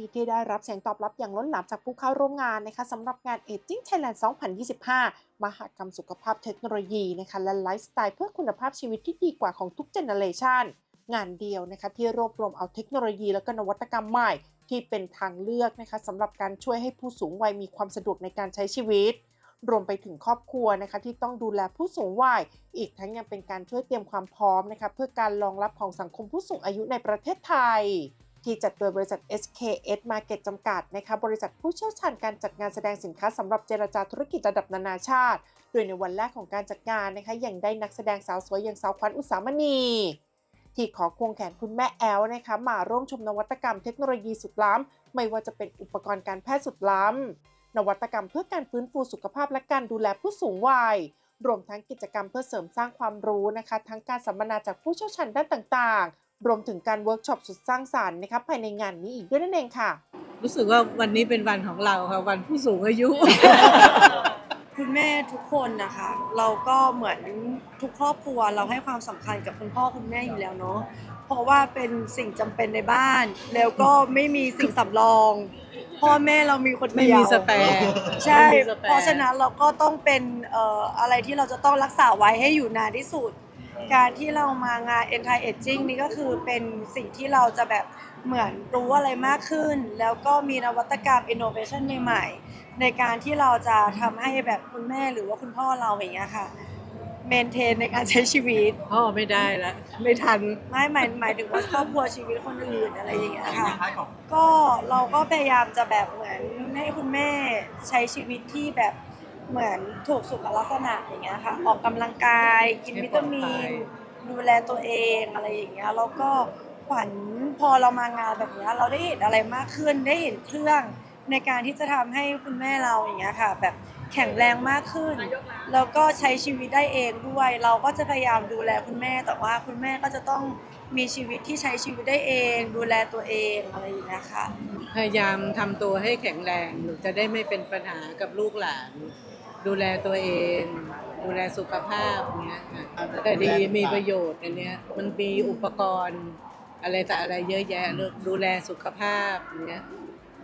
ดีๆ ที่ได้รับเสียงตอบรับอย่างล้นหลามจากผู้เข้าร่วมงานนะคะสำหรับงาน Aging Thailand 2025 มหกรรมสุขภาพเทคโนโลยีนะคะและไลฟ์สไตล์เพื่อคุณภาพชีวิตที่ดีกว่าของทุกเจเนอเรชันงานเดียวนะคะที่รวบรวมเอาเทคโนโลยีและก็นวัตกรรมใหม่ ที่เป็นทางเลือกนะคะสำหรับการช่วยให้ผู้สูงวัยมีความสะดวกในการใช้ชีวิต รวมไปถึงครอบครัวนะคะที่ต้องดูแลผู้สูงวัย อีกทั้งยังเป็นการช่วยเตรียมความพร้อมนะคะเพื่อการรองรับของสังคมผู้สูงอายุในประเทศไทย ที่จัดโดยบริษัท SKS Market จำกัดนะคะบริษัทผู้เชี่ยวชาญการจัดงานแสดงสินค้าสำหรับเจรจาธุรกิจระดับนานาชาติ โดยในวันแรกของการจัดงานนะคะยังได้นักแสดงสาวสวยอย่างสาวขวัญอุสามณีที่ขอควงแขนคุณแม่แอลนะคะมาร่วมชมนวัตกรรมเทคโนโลยีสุดล้ำ ไม่ว่าจะเป็นอุปกรณ์การแพทย์สุดล้ำ นวัตกรรมเพื่อการฟื้นฟูสุขภาพและการดูแลผู้สูงวัย รวมทั้งกิจกรรมเพื่อเสริมสร้างความรู้นะคะ ทั้งการสัมมนาจากผู้เชี่ยวชาญด้านต่างๆ รวมถึงการเวิร์กช็อปสุดสร้างสรรค์นะคะภายในงานนี้อีกด้วยนั่นเองค่ะ รู้สึกว่าวันนี้เป็นวันของเราค่ะ วันผู้สูงอายุ คุณแม่ทุกคนนะคะ เราก็เหมือนทุกครอบครัวเราให้ความสำคัญกับคุณพ่อคุณแม่อยู่แล้วเนาะเพราะว่าเป็นสิ่งจำเป็นในบ้าน แล้วก็ไม่มีสิ่งสำรอง พ่อแม่เรามีคนไม่เดียวมีสแปร์ใช่ไม่มีสแปเพราะฉะนั้นเราก็ต้องเป็นเอ่ออะไรที่เราจะต้องรักษาไว้ให้อยู่นานที่สุด การที่เรามางาน anti aging นี่ก็คือเป็นสิ่งที่เราจะแบบเหมือนรู้อะไรมากขึ้น แล้วก็มีนวัตกรรม innovation ใหม่ๆ ในการที่เราจะทำให้แบบคุณแม่หรือว่าคุณพ่อเราอย่างเงี้ยค่ะเมนเทนในการใช้ชีวิต พ่อไม่ได้แล้วไม่ทัน ไม่หมายหมายถึงว่าครอบครัวชีวิตคนอื่นอะไรอย่างเงี้ยค่ะ ก็เราก็พยายามจะแบบเหมือนให้คุณแม่ใช้ชีวิตที่แบบ เหมือนถูกสุขลักษณะอย่างเงี้ยค่ะ ออกกำลังกาย กินวิตามิน ดูแลตัวเองอะไรอย่างเงี้ยแล้วก็ขวัญพอเรามางานแบบเนี้ยเราได้เห็นอะไรมากขึ้นได้เห็นเครื่องในการที่จะทำให้คุณแม่เราอย่างเงี้ยค่ะ แบบ แข็งแรงมากขึ้น แล้วก็ใช้ชีวิตได้เองด้วย เราก็จะพยายามดูแลคุณแม่ แต่ว่าคุณแม่ก็จะต้องมีชีวิตที่ใช้ชีวิตได้เอง ดูแลตัวเองอะไรอย่างเงี้ยค่ะ พยายามทำตัวให้แข็งแรงหนูจะได้ไม่เป็นปัญหากับลูกหลาน ดูแลตัวเอง ดูแลสุขภาพเนี้ยค่ะแต่ดีมีประโยชน์อันเนี้ยมันมีอุปกรณ์อะไรแต่อะไรเยอะแยะเรื่องดูแลสุขภาพเนี้ย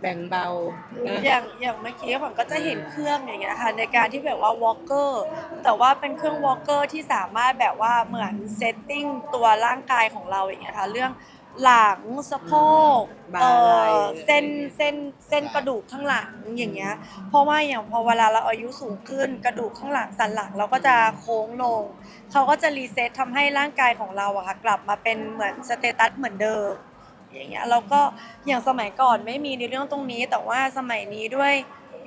แบ่งเบานะอย่างอย่างเมื่อกี้ผมก็จะเห็นเครื่องอย่างเงี้ยค่ะในการที่แบบว่า walker แต่ว่าเป็นเครื่อง walker ที่สามารถแบบว่าเหมือนเซตติ้งตัวร่างกายของเราอย่างเงี้ยค่ะเรื่องหลังสะโพกบ่าเอไหล่อเส้นเส้นเส้นกระดูกข้างหลังอย่างเงี้ย เพราะว่าอย่างพอเวลาเราอายุสูงขึ้นกระดูกข้างหลังสันหลังเราก็จะโค้งลงเขาก็จะรีเซ็ตทำให้ร่างกายของเราอะค่ะกลับมาเป็นเหมือนสเตตัสเหมือนเดิม อย่างเงี้ยเราก็อย่างสมัยก่อนไม่มีในเรื่องตรงนี้ แต่ว่าสมัยนี้ด้วย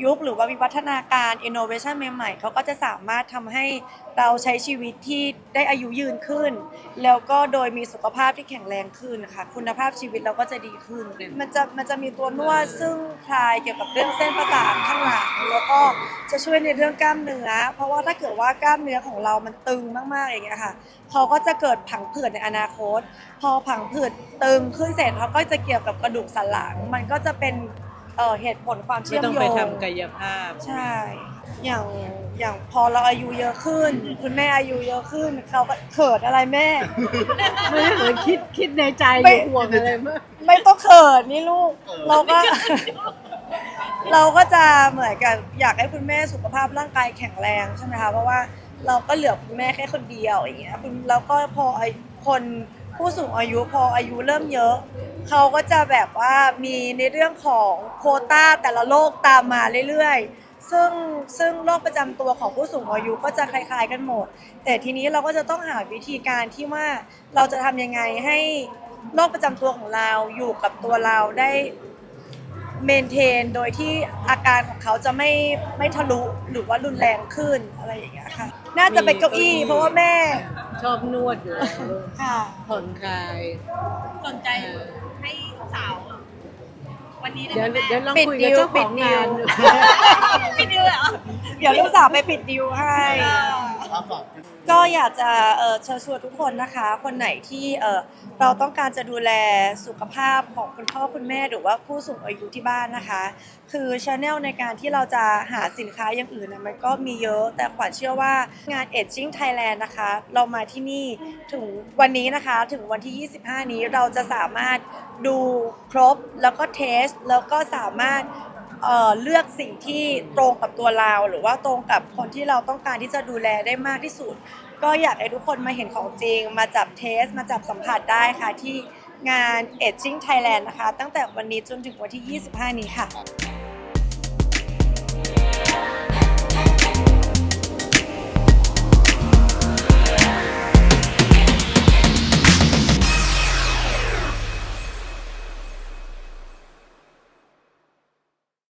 ยุคหรือว่าวิวัฒนาการ innovation ใหม่ๆเขาก็จะสามารถทำให้เราใช้ชีวิตที่ได้อายุยืนขึ้น แล้วก็โดยมีสุขภาพที่แข็งแรงขึ้นค่ะคุณภาพชีวิตเราก็จะดีขึ้น มันจะมันจะมีตัวนวดซึ่งคลายเกี่ยวกับเรื่องเส้นประสาทข้างหลังแล้วก็จะช่วยในเรื่องกล้ามเนื้อ เพราะว่าถ้าเกิดว่ากล้ามเนื้อของเรามันตึงมากๆอย่างเงี้ยค่ะเขาก็จะเกิดผังผืดในอนาคต พอผังผืดตึงขึ้นเสร็จเขาก็จะเกี่ยวกับกระดูกสันหลัง มันก็จะเป็น เอ่อเหตุผลความไม่เชื่อมต้องโยไปง ทำกายภาพ ใช่ อย่าง อย่างพอเราอายุเยอะขึ้น คุณแม่อายุเยอะขึ้น เขาก็เขิดอะไรแม่ ไม่ได้เหมือนคิดคิดในใจอไม่ ยู่ห่วงอะไรมากไม่ต้องเขินนี่ลูก เราก็ เราก็จะเหมือนกับอยากให้คุณแม่สุขภาพร่างกายแข็งแรงใช่ไหมคะ เพราะว่าเราก็เหลือคุณแม่แค่คนเดียวอย่างเงี้ยคุณแล้วก็พออายุคน ผู้สูงอายุพออายุเริ่มเยอะ เขาก็จะแบบว่ามีในเรื่องของโคต้าแต่ละโรคตามมาเรื่อยๆ ซึ่งซึ่งโรคประจำตัวของผู้สูงอายุก็จะคล้ายๆกันหมด แต่ทีนี้เราก็จะต้องหาวิธีการที่ว่าเราจะทำยังไงให้โรคประจำตัวของเราอยู่กับตัวเราได้ เมนเทนโดยที่อาการของเขาจะไม่ไม่ทะลุหรือว่ารุนแรงขึ้นอะไรอย่างเงี้ยค่ะ น่าจะเป็นเก้าอี้เพราะว่าแม่ ชอบนวดอยู่แล้วลูกค่ะผ่อนคลาย สนใจให้สาว วันนี้ได้เดี๋ยวไหมเดี๋ยวลองปิดคุยดิกับวเจ้าของปิดดิงาวนพี่ดิวเหรอ เดี๋ยวลูกสาวไปปิดดิวให้ เออ ครับก็อยากจะเชิญชวนทุกคนนะคะ คนไหนที่เราต้องการจะดูแลสุขภาพของคุณพ่อคุณแม่หรือว่าผู้สูงอายุที่บ้านนะคะ คือชาแนลในการที่เราจะหาสินค้าอย่างอื่นนะมันก็มีเยอะแต่ขวัญเชื่อว่างาน Aging Thailand นะคะ เรามาที่นี่ถึงวันนี้นะคะถึงวันที่ 25 นี้เราจะสามารถดูครบแล้วก็เทสแล้วก็สามารถ เอ่อเลือกสิ่งที่ตรงกับตัวเรา หรือว่าตรงกับคนที่เราต้องการที่จะดูแลได้มากที่สุด ก็อยากให้ทุกคนมาเห็นของจริง มาจับเทส มาจับสัมผัสได้ค่ะที่งาน Aging Thailand นะคะ ตั้งแต่วันนี้จนถึงวันที่ 25 นี้ค่ะ